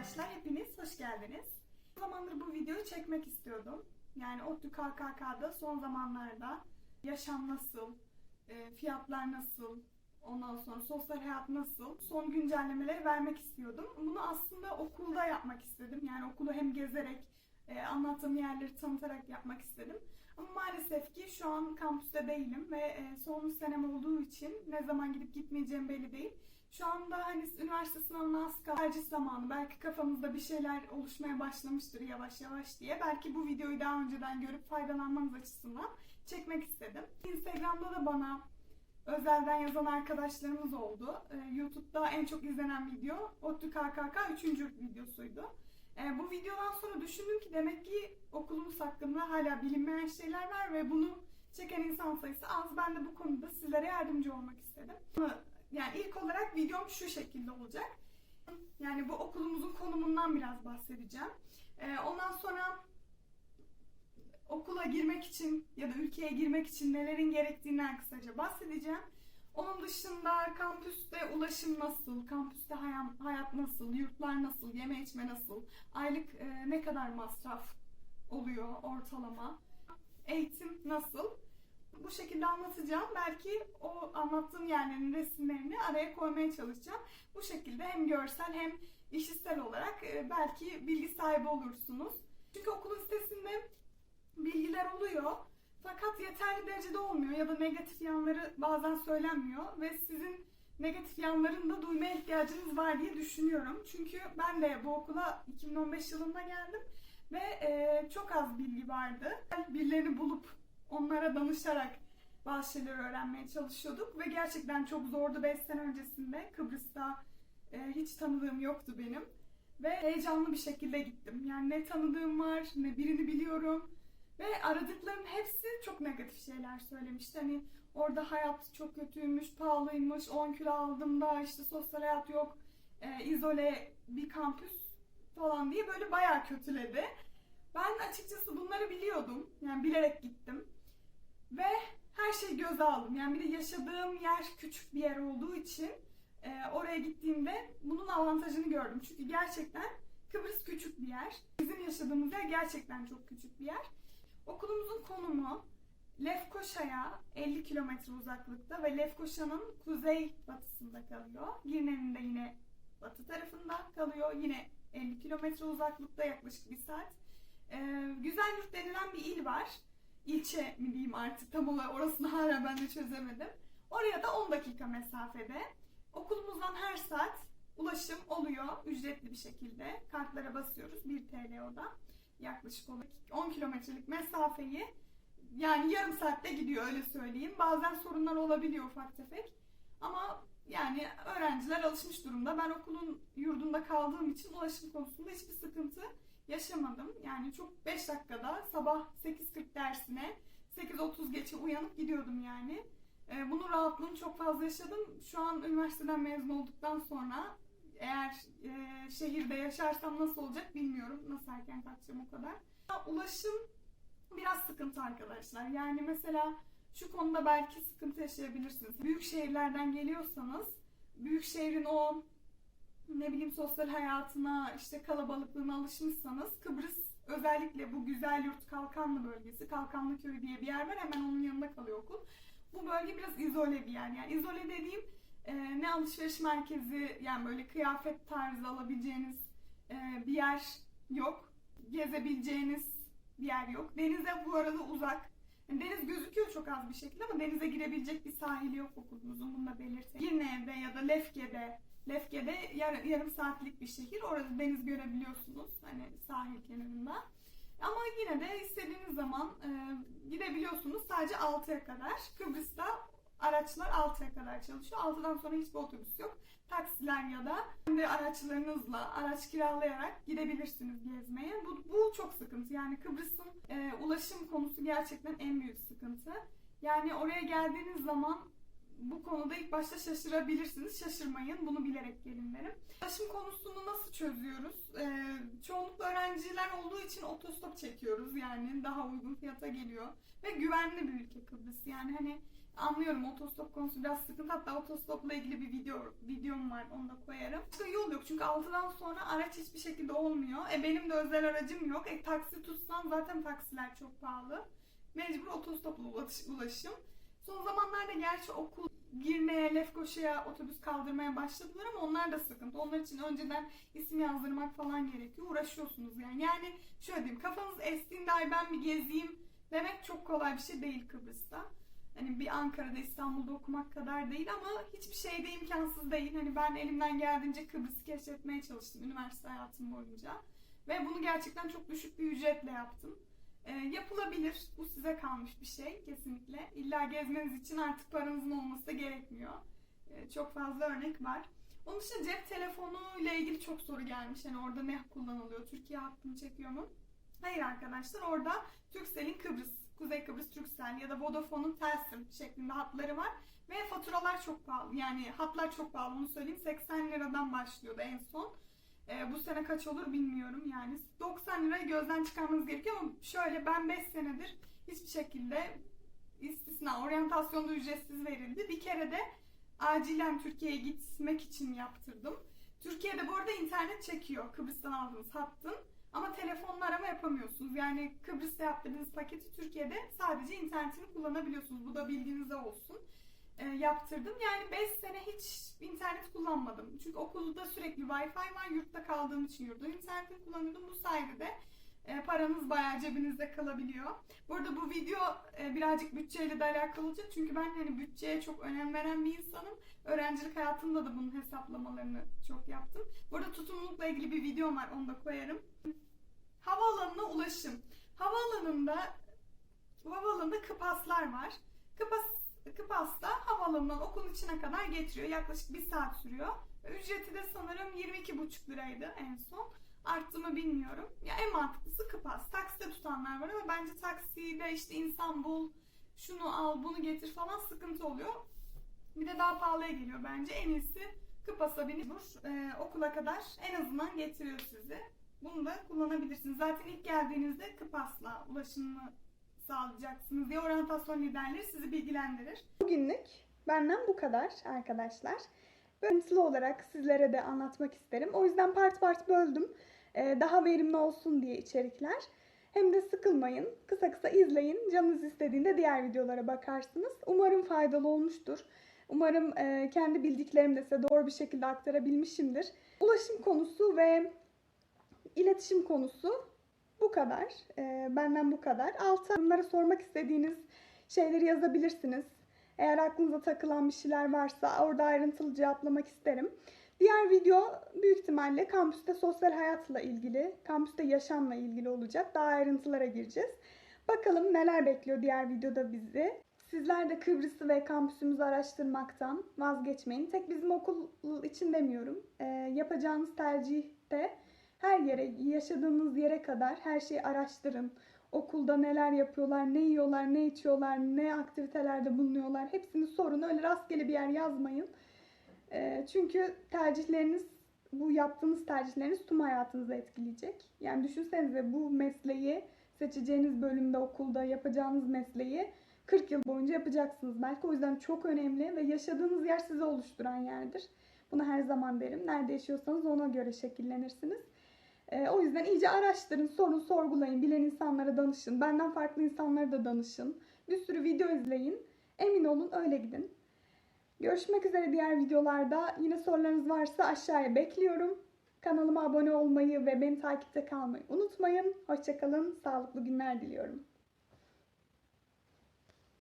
arkadaşlar, hepiniz hoş geldiniz. Bu zamandır bu videoyu çekmek istiyordum. Yani ODTÜ KKK'da son zamanlarda yaşam nasıl, e, fiyatlar nasıl, ondan sonra sosyal hayat nasıl, son güncellemeleri vermek istiyordum. Bunu aslında okulda yapmak istedim. Yani okulu hem gezerek, e, anlattığım yerleri tanıtarak yapmak istedim. Ama maalesef ki şu an kampüste değilim ve e, son senem olduğu için ne zaman gidip gitmeyeceğim belli değil. Şu anda hani üniversite sınavına az kaldı. Tercih zamanı. Belki kafamızda bir şeyler oluşmaya başlamıştır yavaş yavaş diye. Belki bu videoyu daha önceden görüp faydalanmanız açısından çekmek istedim. Instagram'da da bana özelden yazan arkadaşlarımız oldu. Ee, YouTube'da en çok izlenen video ODTÜ KKK 3. videosuydu. Ee, bu videodan sonra düşündüm ki demek ki okulumuz hakkında hala bilinmeyen şeyler var ve bunu çeken insan sayısı az. Ben de bu konuda sizlere yardımcı olmak istedim. Yani ilk olarak videom şu şekilde olacak. Yani bu okulumuzun konumundan biraz bahsedeceğim. Ee, ondan sonra okula girmek için ya da ülkeye girmek için nelerin gerektiğinden kısaca bahsedeceğim. Onun dışında kampüste ulaşım nasıl, kampüste hayat, nasıl, yurtlar nasıl, yeme içme nasıl, aylık e, ne kadar masraf oluyor ortalama, eğitim nasıl? Bu şekilde anlatacağım. Belki o anlattığım yerlerin resimlerini araya koymaya çalışacağım. Bu şekilde hem görsel hem işitsel olarak e, belki bilgi sahibi olursunuz. Çünkü okulun sitesinde bilgiler oluyor. Fakat yeterli derecede olmuyor ya da negatif yanları bazen söylenmiyor ve sizin negatif yanlarını da duymaya ihtiyacınız var diye düşünüyorum. Çünkü ben de bu okula 2015 yılında geldim ve e, çok az bilgi vardı. Birilerini bulup onlara danışarak bazı şeyleri öğrenmeye çalışıyorduk ve gerçekten çok zordu 5 sene öncesinde Kıbrıs'ta e, hiç tanıdığım yoktu benim ve heyecanlı bir şekilde gittim. Yani ne tanıdığım var ne birini biliyorum ve aradıklarım hepsi çok negatif şeyler söylemişti. Hani orada hayat çok kötüymüş, pahalıymış, 10 kilo aldım da işte sosyal hayat yok, e, izole bir kampüs falan diye böyle bayağı kötüledi. Ben açıkçası bunları biliyordum. Yani bilerek gittim. Ve her şeyi göze aldım. Yani bir de yaşadığım yer küçük bir yer olduğu için e, oraya gittiğimde bunun avantajını gördüm. Çünkü gerçekten Kıbrıs küçük bir yer. Bizim yaşadığımız yer gerçekten çok küçük bir yer. Okulumuzun konumu Lefkoşa'ya 50 kilometre uzaklıkta ve Lefkoşa'nın kuzey batısında kalıyor. Girne'nin de yine batı tarafında kalıyor. Yine 50 kilometre uzaklıkta yaklaşık bir saat. Ee, Güzel Yurt denilen bir il var. İlçe mi diyeyim artık tam olarak orasını hala ben de çözemedim. Oraya da 10 dakika mesafede. Okulumuzdan her saat ulaşım oluyor ücretli bir şekilde. Kartlara basıyoruz 1 TL o da. Yaklaşık olarak 10 kilometrelik mesafeyi yani yarım saatte gidiyor öyle söyleyeyim. Bazen sorunlar olabiliyor ufak tefek. Ama yani öğrenciler alışmış durumda. Ben okulun yurdunda kaldığım için ulaşım konusunda hiçbir sıkıntı yaşamadım. Yani çok 5 dakikada sabah 8.40 dersine 8.30 geçe uyanıp gidiyordum yani. Ee, bunun rahatlığını çok fazla yaşadım. Şu an üniversiteden mezun olduktan sonra eğer e, şehirde yaşarsam nasıl olacak bilmiyorum. Nasıl erken kalkacağım o kadar. Ulaşım biraz sıkıntı arkadaşlar. Yani mesela şu konuda belki sıkıntı yaşayabilirsiniz. Büyük şehirlerden geliyorsanız büyük şehrin o ne bileyim sosyal hayatına işte kalabalıklığına alışmışsanız Kıbrıs özellikle bu güzel yurt Kalkanlı bölgesi Kalkanlı Köyü diye bir yer var hemen onun yanında kalıyor okul. Bu bölge biraz izole bir yer yani izole dediğim e, ne alışveriş merkezi yani böyle kıyafet tarzı alabileceğiniz e, bir yer yok. Gezebileceğiniz bir yer yok. Denize bu arada uzak. Deniz gözüküyor çok az bir şekilde ama denize girebilecek bir sahili yok okulumuzun bunu da belirteyim. Girne'de ya da Lefke'de Lefke'de yar, yarım saatlik bir şehir. Orada deniz görebiliyorsunuz hani sahil kenarında. Ama yine de istediğiniz zaman e, gidebiliyorsunuz sadece 6'ya kadar. Kıbrıs'ta araçlar 6'ya kadar çalışıyor. 6'dan sonra hiçbir otobüs yok. Taksiler ya da kendi araçlarınızla araç kiralayarak gidebilirsiniz gezmeye. Bu, bu çok sıkıntı. Yani Kıbrıs'ın e, ulaşım konusu gerçekten en büyük sıkıntı. Yani oraya geldiğiniz zaman bu konuda ilk başta şaşırabilirsiniz. Şaşırmayın. Bunu bilerek gelin derim. Ulaşım konusunu nasıl çözüyoruz? Ee, çoğunlukla öğrenciler olduğu için otostop çekiyoruz. Yani daha uygun fiyata geliyor. Ve güvenli bir ülke Kıbrıs. Yani hani Anlıyorum otostop konusu biraz sıkıntı. Hatta otostopla ilgili bir video videom var. Onu da koyarım. İşte yol yok çünkü 6'dan sonra araç hiçbir şekilde olmuyor. E benim de özel aracım yok. E taksi tutsan zaten taksiler çok pahalı. Mecbur otostopla ulaş- ulaşım. Son zamanlarda gerçi okul girmeye, Lefkoşa'ya otobüs kaldırmaya başladılar ama onlar da sıkıntı. Onlar için önceden isim yazdırmak falan gerekiyor. Uğraşıyorsunuz yani. Yani şöyle diyeyim kafanız estiğinde ay ben bir gezeyim demek çok kolay bir şey değil Kıbrıs'ta. Hani bir Ankara'da, İstanbul'da okumak kadar değil ama hiçbir şey de imkansız değil. Hani ben elimden geldiğince Kıbrıs'ı keşfetmeye çalıştım üniversite hayatım boyunca. Ve bunu gerçekten çok düşük bir ücretle yaptım. Ee, yapılabilir. Bu size kalmış bir şey kesinlikle. İlla gezmeniz için artık paranızın olması da gerekmiyor. Ee, çok fazla örnek var. Onun dışında cep telefonu ile ilgili çok soru gelmiş. Yani orada ne kullanılıyor? Türkiye hattını çekiyor mu? Hayır arkadaşlar orada Turkcell'in Kıbrıs, Kuzey Kıbrıs Turkcell ya da Vodafone'un Telsim şeklinde hatları var. Ve faturalar çok pahalı. Yani hatlar çok pahalı onu söyleyeyim. 80 liradan başlıyordu en son. Ee, bu sene kaç olur bilmiyorum yani. 90 lirayı gözden çıkarmanız gerekiyor ama şöyle ben 5 senedir hiçbir şekilde istisna oryantasyonda ücretsiz verildi. Bir kere de acilen Türkiye'ye gitmek için yaptırdım. Türkiye'de bu arada internet çekiyor Kıbrıs'tan aldığınız hattın. Ama telefonla arama yapamıyorsunuz. Yani Kıbrıs'ta yaptırdığınız paketi Türkiye'de sadece internetini kullanabiliyorsunuz. Bu da bildiğinizde olsun. Ee, yaptırdım. Yani 5 sene hiç internet kullanmadım. Çünkü okulda sürekli Wi-Fi var. Yurtta kaldığım için yurda internetini kullanıyordum. Bu sayede de e, paranız bayağı cebinizde kalabiliyor. Burada bu video e, birazcık bütçeyle de alakalı olacak. Çünkü ben hani bütçeye çok önem veren bir insanım. Öğrencilik hayatımda da bunun hesaplamalarını çok yaptım. Burada tutumlulukla ilgili bir videom var. Onu da koyarım. Havaalanına ulaşım. Havaalanında havaalanında kıpaslar var. Kıpas, kıpas da havaalanından okulun içine kadar getiriyor. Yaklaşık bir saat sürüyor. Ücreti de sanırım 22,5 liraydı en son. Arttı mı bilmiyorum. Ya en mantıklısı Kıpas. Takside tutanlar var ama bence taksiyle işte insan bul, şunu al, bunu getir falan sıkıntı oluyor. Bir de daha pahalıya geliyor bence. En iyisi Kıpas'a binip e, okula kadar en azından getiriyor sizi. Bunu da kullanabilirsiniz. Zaten ilk geldiğinizde Kıpas'la ulaşımını sağlayacaksınız diye oryantasyon liderleri sizi bilgilendirir. Bugünlük benden bu kadar arkadaşlar. Bölümsel olarak sizlere de anlatmak isterim. O yüzden part part böldüm. Ee, daha verimli olsun diye içerikler. Hem de sıkılmayın. Kısa kısa izleyin. Canınız istediğinde diğer videolara bakarsınız. Umarım faydalı olmuştur. Umarım e, kendi bildiklerimi de size doğru bir şekilde aktarabilmişimdir. Ulaşım konusu ve iletişim konusu bu kadar. Ee, benden bu kadar. Alta bunlara sormak istediğiniz şeyleri yazabilirsiniz. Eğer aklınıza takılan bir şeyler varsa orada ayrıntılı cevaplamak isterim. Diğer video büyük ihtimalle kampüste sosyal hayatla ilgili, kampüste yaşamla ilgili olacak. Daha ayrıntılara gireceğiz. Bakalım neler bekliyor diğer videoda bizi. Sizler de Kıbrıs'ı ve kampüsümüzü araştırmaktan vazgeçmeyin. Tek bizim okul için demiyorum. Ee, yapacağınız tercihte her yere, yaşadığınız yere kadar her şeyi araştırın. Okulda neler yapıyorlar, ne yiyorlar, ne içiyorlar, ne aktivitelerde bulunuyorlar. Hepsini sorun. Öyle rastgele bir yer yazmayın. Ee, çünkü tercihleriniz, bu yaptığınız tercihleriniz tüm hayatınızı etkileyecek. Yani düşünsenize bu mesleği, seçeceğiniz bölümde, okulda yapacağınız mesleği 40 yıl boyunca yapacaksınız belki. O yüzden çok önemli ve yaşadığınız yer sizi oluşturan yerdir. Bunu her zaman derim. Nerede yaşıyorsanız ona göre şekillenirsiniz. Ee, o yüzden iyice araştırın, sorun, sorgulayın, bilen insanlara danışın. Benden farklı insanlara da danışın. Bir sürü video izleyin. Emin olun öyle gidin. Görüşmek üzere diğer videolarda. Yine sorularınız varsa aşağıya bekliyorum. Kanalıma abone olmayı ve beni takipte kalmayı unutmayın. Hoşçakalın, sağlıklı günler diliyorum.